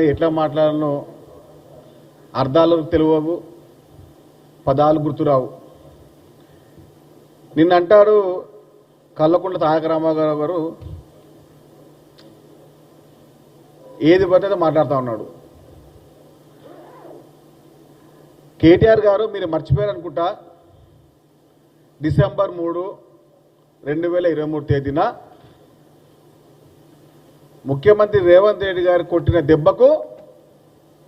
ఎట్లా మాట్లాడాలో అర్థాలు తెలియవు పదాలు గుర్తురావు. నిన్న అంటారు కల్లకుంట్ల తారక రామారావు గారు ఏది పడితే మాట్లాడుతూ ఉన్నాడు. కేటీఆర్ గారు మీరు మర్చిపోయారు అనుకుంటా డిసెంబర్ మూడు రెండు వేల ఇరవై మూడు తేదీన ముఖ్యమంత్రి రేవంత్ రెడ్డి గారు కొట్టిన దెబ్బకు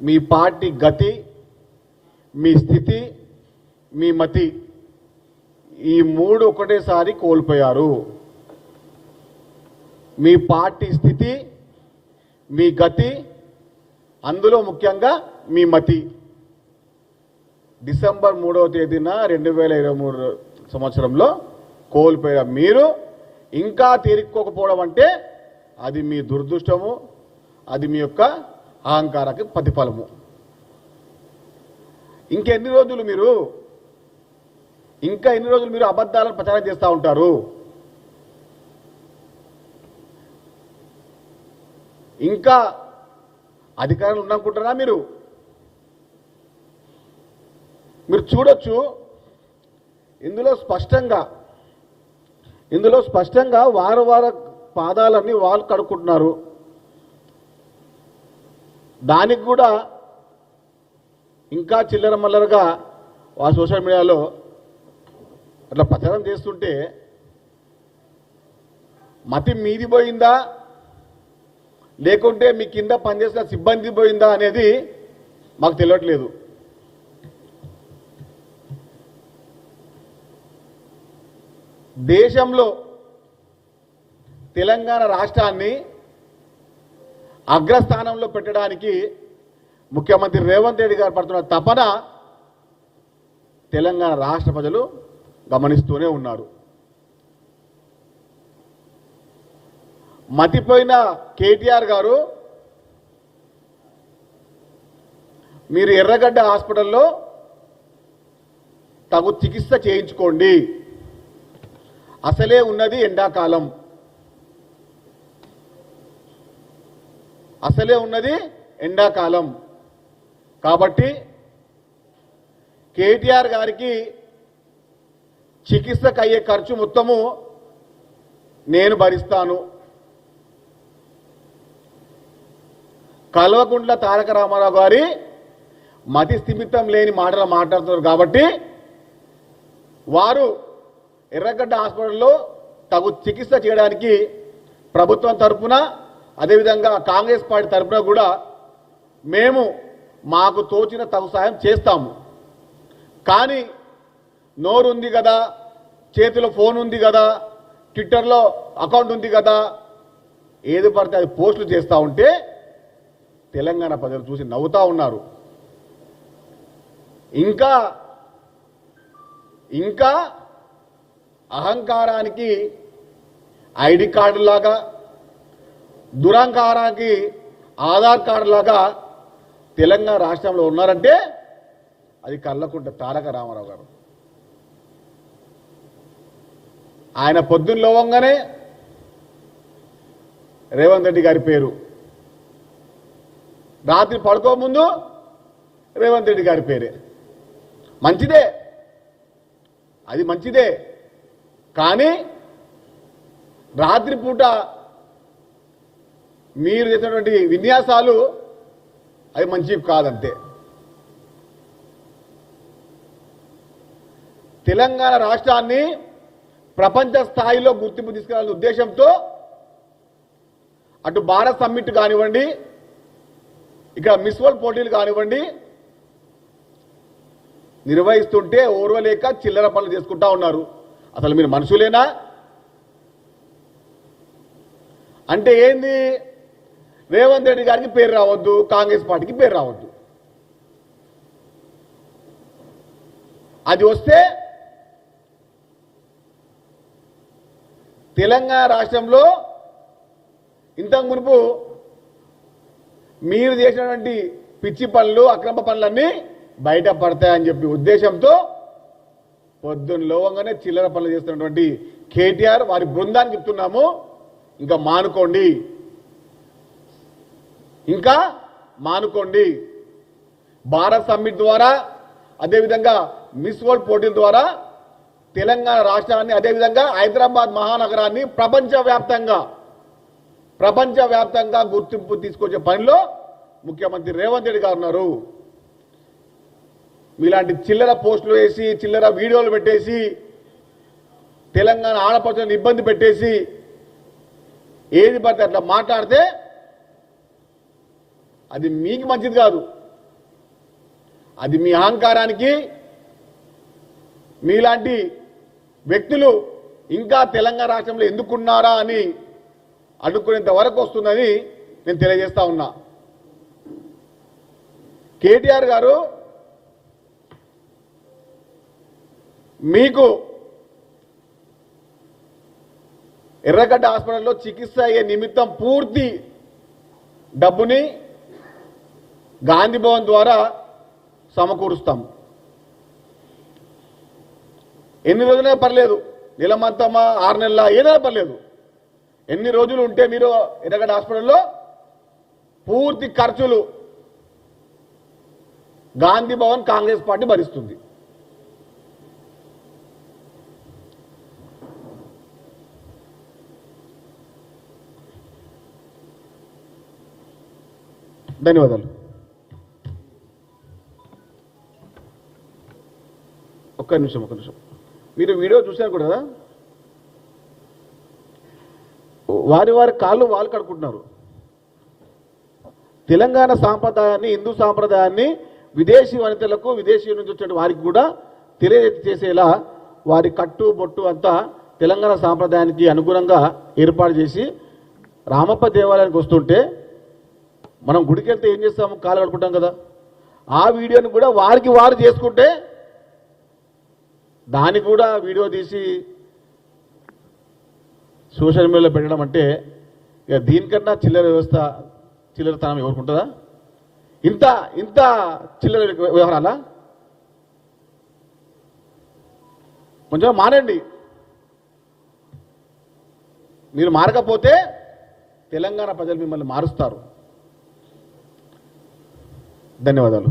మీ పార్టీ గతి మీ స్థితి మీ మతి ఈ మూడు ఒకటేసారి కోల్పోయారు. మీ పార్టీ స్థితి మీ గతి అందులో ముఖ్యంగా మీ మతి. డిసెంబర్ మూడవ తేదీన రెండు వేల ఇరవై మూడు సంవత్సరంలో కోల్పోయారు మీరు ఇంకా తీరుకోకపోవడం అంటే అది మీ దురదృష్టము అది మీ యొక్క అహంకారకి ప్రతిఫలము. ఇంకెన్ని రోజులు మీరు ఇంకా ఎన్ని రోజులు మీరు అబద్ధాలను ప్రచారం చేస్తూ ఉంటారు? ఇంకా అధికారులు ఉండనుకుంటారా మీరు? మీరు చూడొచ్చు ఇందులో స్పష్టంగా ఇందులో స్పష్టంగా వార వార పాదాలన్నీ వాళ్ళు కడుక్కుంటున్నారు. దానికి కూడా ఇంకా చిల్లర మల్లరగా ఆ సోషల్ మీడియాలో అట్లా ప్రచారం చేస్తుంటే మతి మీది పోయిందా? లేకుంటే మీ కింద పనిచేసిన సిబ్బంది పోయిందా అనేది మాకు తెలియట్లేదు. దేశంలో తెలంగాణ రాష్ట్రాన్ని అగ్రస్థానంలో పెట్టడానికి ముఖ్యమంత్రి రేవంత్ రెడ్డి గారు పడుతున్న తపన తెలంగాణ రాష్ట్ర ప్రజలు గమనిస్తూనే ఉన్నారు. మతిపోయిన కేటీఆర్ గారు మీరు ఎర్రగడ్డ హాస్పిటల్లో తగు చికిత్స చేయించుకోండి. అసలే ఉన్నది ఎండాకాలం. అసలే ఉన్నది ఎండాకాలం. కాబట్టి కేటీఆర్ గారికి చికిత్సకు అయ్యే ఖర్చు మొత్తము నేను భరిస్తాను. కల్వకుంట్ల తారక రామారావు గారి మతి స్థిమితం లేని మాటలు మాట్లాడుతున్నారు కాబట్టి వారు ఎర్రగడ్డ హాస్పిటల్లో తగు చికిత్స చేయడానికి ప్రభుత్వం తరఫున అదేవిధంగా కాంగ్రెస్ పార్టీ తరఫున కూడా మేము మాకు తోచిన తగు సహాయం చేస్తాము. కానీ నోరు ఉంది కదా చేతిలో ఫోన్ ఉంది కదా ట్విట్టర్లో అకౌంట్ ఉంది కదా ఏది పడితే అది పోస్టులు చేస్తూ ఉంటే తెలంగాణ ప్రజలు చూసి నవ్వుతా ఉన్నారు. ఇంకా ఇంకా అహంకారానికి ఐడి కార్డు లాగా దురంకారానికి ఆధార్ కార్డు లాగా తెలంగాణ రాష్ట్రంలో ఉన్నారంటే అది కళ్ళకుంట తారక రామారావు గారు. ఆయన పొద్దున్న లోవంగానే రేవంత్ రెడ్డి గారి పేరు. రాత్రి పడుకోముందు రేవంత్ రెడ్డి గారి పేరే. మంచిదే. అది మంచిదే. కానీ రాత్రిపూట మీరు చేసినటువంటి విన్యాసాలు అవి మంచివి కాదంతే. తెలంగాణ రాష్ట్రాన్ని ప్రపంచ స్థాయిలో గుర్తింపు తీసుకురావాలనే ఉద్దేశంతో అటు భారత్ సమ్మిట్ కానివ్వండి ఇక్కడ మిస్ వరల్డ్ పోటీలు కానివ్వండి నిర్వహిస్తుంటే ఓర్వలేక చిల్లర పనులు చేసుకుంటా ఉన్నారు. అసలు మీరు మనుషులేనా? అంటే ఏంది? రేవంత్ రెడ్డి గారికి పేరు రావద్దు కాంగ్రెస్ పార్టీకి పేరు రావద్దు. అది వస్తే తెలంగాణ రాష్ట్రంలో ఇంతకు మునుపు మీరు చేసినటువంటి పిచ్చి పనులు అక్రమ పనులన్నీ బయట పడతాయని చెప్పి ఉద్దేశంతో పొద్దున్న లోవంగానే చిల్లర పనులు చేస్తున్నటువంటి కేటీఆర్ వారి బృందాన్ని చెప్తున్నాము. ఇంకా మానుకోండి. ఇంకా మానుకోండి. భారత్ సమ్మిట్ ద్వారా అదేవిధంగా మిస్ వరల్డ్ పోటీల ద్వారా తెలంగాణ రాష్ట్రాన్ని అదేవిధంగా హైదరాబాద్ మహానగరాన్ని ప్రపంచవ్యాప్తంగా ప్రపంచవ్యాప్తంగా గుర్తింపు తీసుకొచ్చే పనిలో ముఖ్యమంత్రి రేవంత్ రెడ్డి గారు ఉన్నారు. ఇలాంటి చిల్లర పోస్టులు వేసి చిల్లర వీడియోలు పెట్టేసి తెలంగాణ ఆడపడుతున్న ఇబ్బంది పెట్టేసి ఏది పడితే అట్లా మాట్లాడితే అది మీకు మంచిది కాదు. అది మీ అహంకారానికి మీలాంటి వ్యక్తులు ఇంకా తెలంగాణ రాష్ట్రంలో ఎందుకున్నారా అని అడుక్కునేంత వరకు వస్తుందని నేను తెలియజేస్తా ఉన్నా. కేటీఆర్ గారు మీకు ఎర్రగడ్డ హాస్పిటల్లో చికిత్స అయ్యే నిమిత్తం పూర్తి డబ్బుని గాంధీ భవన్ ద్వారా సమకూరుస్తాం. ఎన్ని రోజులైనా పర్లేదు. నెల ఆరు నెలల ఏదైనా పర్లేదు. ఎన్ని రోజులు ఉంటే మీరు ఎర్రగడ్డ హాస్పిటల్లో? పూర్తి ఖర్చులు గాంధీ భవన్ కాంగ్రెస్ పార్టీ భరిస్తుంది. ధన్యవాదాలు. ఒక్క నిమిషం ఒక్క నిమిషం. మీరు వీడియో చూశారు కూడా కదా? వారి వారి కాళ్ళు వాళ్ళు కడుకుంటున్నారు తెలంగాణ సాంప్రదాయాన్ని హిందూ సాంప్రదాయాన్ని విదేశీ వనితలకు విదేశీ నుంచి వచ్చిన వారికి కూడా తెలియజేసేలా వారి కట్టు బొట్టు అంతా తెలంగాణ సాంప్రదాయానికి అనుగుణంగా ఏర్పాటు చేసి రామప్ప దేవాలయానికి వస్తుంటే మనం గుడికి వెళ్తే ఏం చేస్తాము? కాలు కడుకుంటాం కదా. ఆ వీడియోని కూడా వారికి వారు చేసుకుంటే దాన్ని కూడా వీడియో తీసి సోషల్ మీడియాలో పెట్టడం అంటే ఇక దీనికన్నా చిల్లర వ్యవస్థ చిల్లరతనం ఎవరికి ఉంటుందా? ఇంత ఇంత చిల్లర వ్యవహారాలా? కొంచెం మానండి మీరు మారకపోతే తెలంగాణ ప్రజలు మిమ్మల్ని మారుస్తారు. ధన్యవాదాలు.